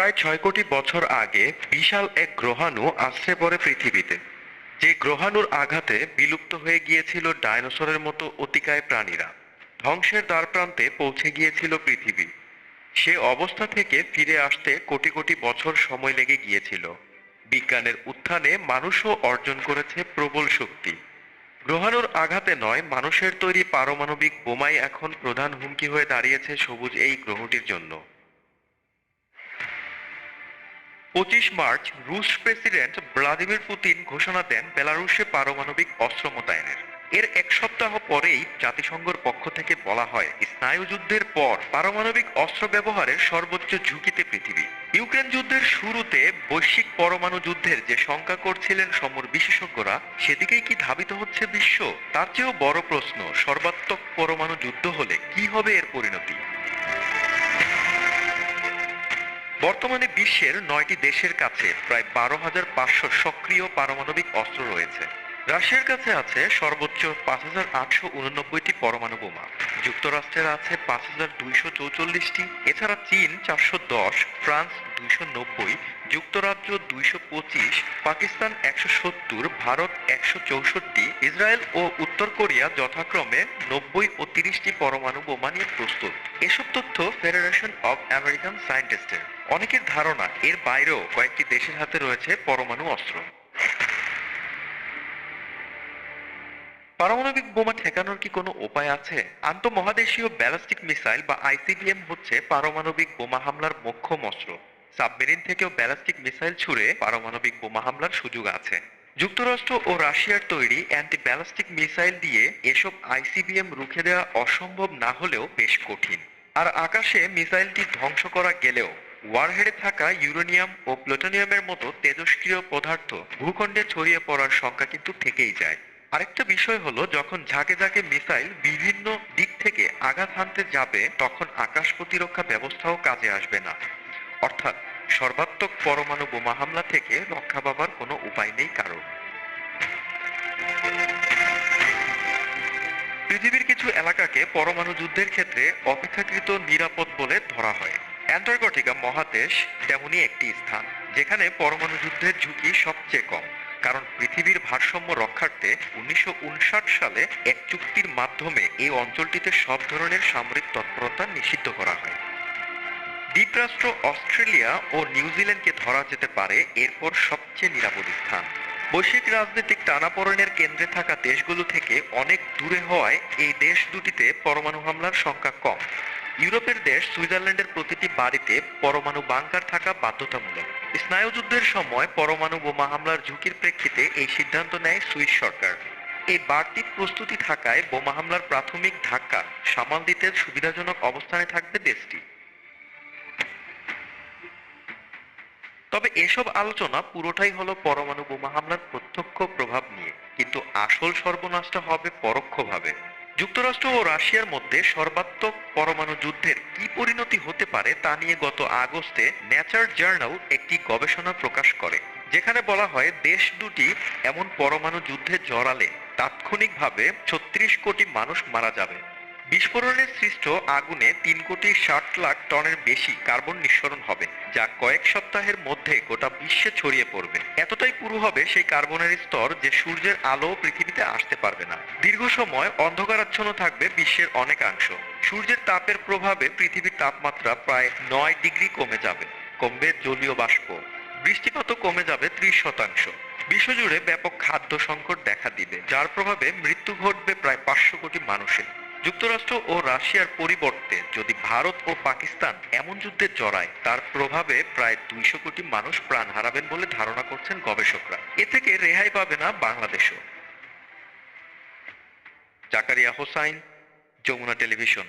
প্রায় ছয় কোটি বছর আগে বিশাল এক গ্রহাণু আশ্রে পড়ে পৃথিবীতে। যে গ্রহাণুর আঘাতে বিলুপ্ত হয়ে গিয়েছিল ডায়নোসরের মতো অতিকায় প্রাণীরা। ধ্বংসের দ্বারপ্রান্তে পৌঁছে গিয়েছিল পৃথিবী। সে অবস্থা থেকে ফিরে আসতে কোটি কোটি বছর সময় লেগে গিয়েছিল। বিজ্ঞানের উত্থানে মানুষও অর্জন করেছে প্রবল শক্তি। গ্রহাণুর আঘাতে নয়, মানুষের তৈরি পারমাণবিক বোমাই এখন প্রধান হুমকি হয়ে দাঁড়িয়েছে সবুজ এই গ্রহটির জন্য। পঁচিশ মার্চ রুশ প্রেসিডেন্ট ভ্লাদিমির পুতিন ঘোষণা দেন বেলারুশে পারমাণবিক অস্ত্র মোতায়েনের। এর এক সপ্তাহ পরেই জাতিসংঘের পক্ষ থেকে বলা হয় স্নায়ুযুদ্ধের পর পারমাণবিক অস্ত্র ব্যবহারের সর্বোচ্চ ঝুঁকিতে পৃথিবী। ইউক্রেন যুদ্ধের শুরুতে বৈশ্বিক পরমাণু যুদ্ধের যে শঙ্কা করছিলেন সমর বিশেষজ্ঞরা, সেদিকেই কি ধাবিত হচ্ছে বিশ্ব? তার চেয়েও বড় প্রশ্ন, সর্বাত্মক পরমাণু যুদ্ধ হলে কি হবে এর পরিণতি? বর্তমানে বিশ্বের নয়টি দেশের কাছে প্রায় বারো হাজার পাঁচশো সক্রিয় পারমাণবিক অস্ত্র রয়েছে। রাশিয়ার কাছে আছে সর্বোচ্চ পাঁচ হাজার আটশো উননব্বইটি পরমাণু বোমা। যুক্তরাষ্ট্রের আছে পাঁচ হাজার দুইশো চৌচল্লিশটি। এছাড়া চীন চারশো দশ, ফ্রান্স দুইশো নব্বই, যুক্তরাজ্য দুইশো পঁচিশ, পাকিস্তান একশো সত্তর, ভারত একশো চৌষট্টি, ইসরায়েল ও উত্তর কোরিয়া যথাক্রমে নব্বই ও তিরিশটি পরমাণু বোমা নিয়ে প্রস্তুত। এসব তথ্য ফেডারেশন অব আমেরিকান সায়েন্টিস্টের অনেকের ধারণা এর বাইরেও কয়েকটি দেশের হাতে রয়েছে পরমাণু অস্ত্র। পারমাণবিক বোমা ঠেকানোর কি কোনো উপায় আছে? আন্তঃমহাদেশীয় ব্যালিস্টিক মিসাইল বা আইসিবিএম হচ্ছে পারমাণবিক বোমা হামলার মোক্ষম অস্ত্র সাবমেরিন থেকেও ব্যালিস্টিক মিসাইল ছুড়ে পারমাণবিক বোমা হামলার সুযোগ আছে। যুক্তরাষ্ট্র ও রাশিয়ার তৈরি অ্যান্টি ব্যালিস্টিক মিসাইল দিয়ে এসব আইসিবিএম রুখে দেওয়া অসম্ভব না হলেও বেশ কঠিন। আর আকাশে মিসাইলটি ধ্বংস করা গেলেও ওয়ারহেডে থাকা ইউরেনিয়াম ও প্লুটোনিয়ামের মতো তেজস্ক্রিয় পদার্থ ভূখণ্ডে ছড়িয়ে পড়ার সংখ্যা কিন্তু থেকেই যায়। আরেকটা বিষয় হলো, যখন ঝাঁকে ঝাঁকে মিসাইল বিভিন্ন দিক থেকে আঘাত হানতে যাবে, তখন আকাশ প্রতিরক্ষা ব্যবস্থাও কাজে আসবে না। অর্থাৎ সর্বাত্মক পরমাণু বোমা হামলা থেকে রক্ষা পাবার কোনো উপায় নেই কারণ পৃথিবীর কিছু এলাকাকে পরমাণু যুদ্ধের ক্ষেত্রে অপেক্ষাকৃত নিরাপদ বলে ধরা হয়। অ্যান্টার্কটিকা মহাদেশ তেমনই একটি স্থান, যেখানে পরমাণু যুদ্ধের ঝুঁকি সবচেয়ে কম। কারণ পৃথিবীর ভারসাম্য রক্ষার্থে উনিশশো উনষাট সালে এক চুক্তির মাধ্যমে এই অঞ্চলটিতে সব ধরনের সামরিক তৎপরতা নিষিদ্ধ করা হয়। দ্বীপরাষ্ট্র অস্ট্রেলিয়া ও নিউজিল্যান্ডকে ধরা যেতে পারে, এরপর সবচেয়ে নিরাপদ স্থান। বৈশ্বিক রাজনৈতিক টানাপোড়েনের কেন্দ্রে থাকা দেশগুলো থেকে অনেক দূরে হওয়ায় এই দেশ দুটিতে পরমাণু হামলার সংখ্যা কম। ইউরোপের দেশ সুইজারল্যান্ডের প্রতিটি বাড়িতে পরমাণু বাংকার থাকা বাধ্যতামূলক। স্নায়ুযুদ্ধের সময় পরমাণু বোমা হামলার ঝুঁকির প্রেক্ষিতে এই সিদ্ধান্ত নেয় সুইস সরকার। এই বাড়তি প্রস্তুতি থাকায় বোমা হামলার প্রাথমিক ধাক্কা সামাল দিতে সুবিধাজনক অবস্থানে থাকবে দেশটি। তবে এসব আলোচনা পুরোটাই হলো পরমাণু বোমা হামলার প্রত্যক্ষ প্রভাব নিয়ে, কিন্তু আসল সর্বনাশটা হবে পরোক্ষভাবে। যুক্তরাষ্ট্র ও রাশিয়ার মধ্যে সর্বাত্মক পরমাণু যুদ্ধের কি পরিণতি হতে পারে তা নিয়ে গত আগস্টে ন্যাচার জার্নাল একটি গবেষণা প্রকাশ করে, যেখানে বলা হয় দেশ দুটি এমন পরমাণু যুদ্ধে জড়ালে তাৎক্ষণিকভাবে ছত্রিশ কোটি মানুষ মারা যাবে। বিস্ফোরণের সৃষ্ট আগুনে তিন কোটি ষাট লাখ টনের বেশি কার্বন নিঃসরণ হবে, যা কয়েক সপ্তাহের মধ্যে গোটা বিশ্বে ছড়িয়ে পড়বে। এতটাই পুরু হবে সেই কার্বনের স্তর যে সূর্যের আলো পৃথিবীতে আসতে পারবে না। দীর্ঘ সময় অন্ধকারাচ্ছন্ন থাকবে বিশ্বের অনেকাংশ। সূর্যের তাপের প্রভাবে পৃথিবীর তাপমাত্রা প্রায় নয় ডিগ্রি কমে যাবে, কমবে জলীয় বাষ্প। বৃষ্টিপাতও কমে যাবে ত্রিশ শতাংশ। বিশ্বজুড়ে ব্যাপক খাদ্য সংকট দেখা দিবে, যার প্রভাবে মৃত্যু ঘটবে প্রায় পাঁচশো কোটি মানুষের। যুক্তরাষ্ট্র ও রাশিয়ার পরিবর্তে যদি ভারত ও পাকিস্তান এমন যুদ্ধে জড়ায়, তার প্রভাবে প্রায় দুইশো কোটি মানুষ প্রাণ হারাবেন বলে ধারণা করছেন গবেষকরা। এ থেকে রেহাই পাবে না বাংলাদেশও। জাকারিয়া হোসাইন, যমুনা টেলিভিশন।